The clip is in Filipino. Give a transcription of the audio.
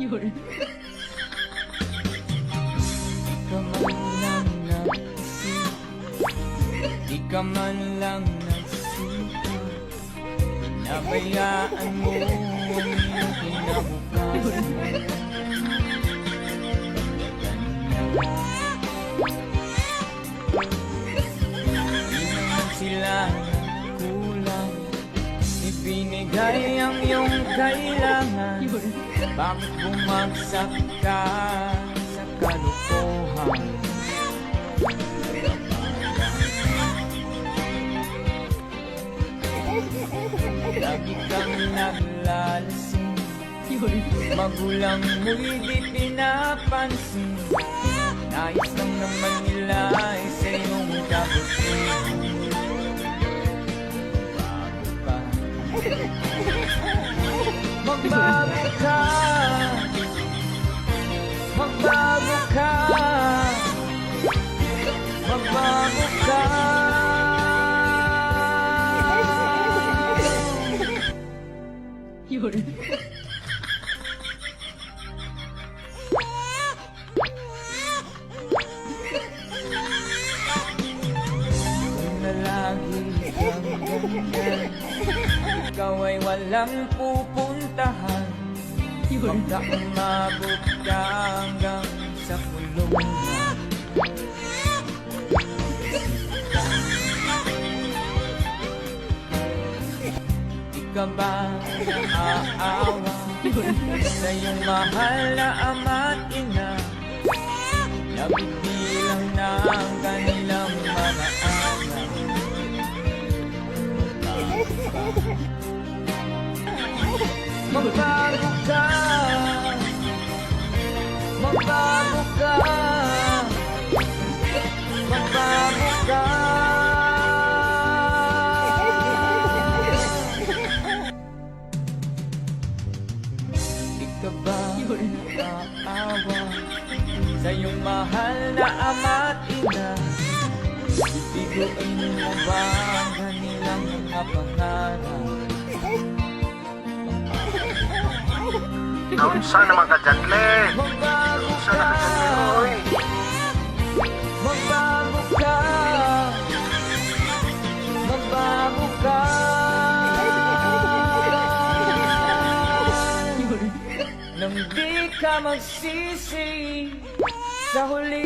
有人，Di ka man lang naisip Di ka man lang nagsita Nabayaan mo ang iyong kinabukasan Di naman sila Binigay ang iyong kailangan. Bakit bumagsak ka sa kalukuhan? Lagi kang naglalasing. Magulang mo'y di pinapansin. Nais Magbago ka. Magbago ka. Magbago ka. 有人，Kung na lagi kang ganyan. Ikaw ay walang pupuntahan Huwag akong mabukda hanggang sa kulungan Di ka ba naaawa sa iyong mahal na ama't ina Nabibilang na ang kanilang mga anak Magbago ka Magbago ka. Magbago ka. Di ka ba naaawa Sa iyong mahal na ama't ina? Bibiguin mo ba ang kanilang mga pangarap Naunsa naman ka dyan, Unsa ka. Na ka. Nang di ka magsisi Sa huli